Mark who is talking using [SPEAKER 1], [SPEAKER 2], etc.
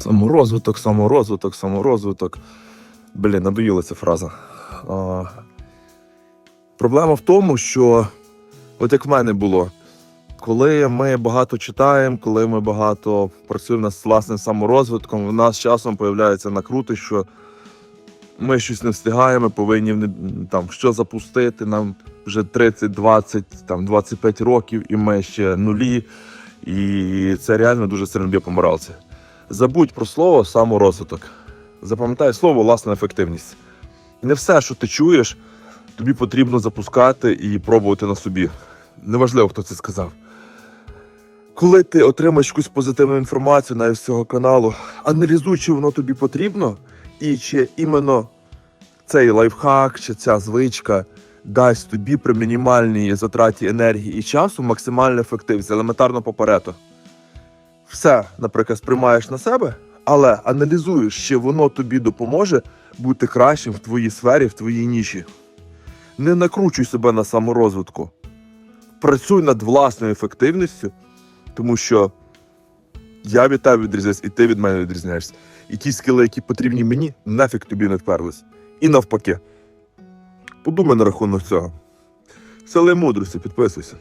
[SPEAKER 1] Саморозвиток, саморозвиток, саморозвиток. Блін, надоїла ця фраза. А, проблема в тому, що, от як в мене було, коли ми багато читаємо, коли ми багато працюємо над власним саморозвитком, в нас часом появляється накрути, що ми щось не встигаємо, повинні там, що запустити. Нам вже 30, 20, там, 25 років, і ми ще нулі. І це реально дуже сильно б'є по моралці. Забудь про слово саморозвиток. Запам'ятай слово власна ефективність. Не все, що ти чуєш, тобі потрібно запускати і пробувати на собі. Неважливо, хто це сказав. Коли ти отримаєш якусь позитивну інформацію навіть з цього каналу, аналізуй, чи воно тобі потрібно, і чи іменно цей лайфхак чи ця звичка дасть тобі при мінімальній затраті енергії і часу максимальну ефективність, елементарно попереду. Все, наприклад, сприймаєш на себе, але аналізуєш, чи воно тобі допоможе бути кращим в твоїй сфері, в твоїй ніші. Не накручуй себе на саморозвитку. Працюй над власною ефективністю, тому що я від тебе відрізняюсь, і ти від мене відрізняєшся. І ті скіли, які потрібні мені, нафіг тобі не вперлись. І навпаки. Подумай на рахунок цього. Сили мудрості, підписуйся.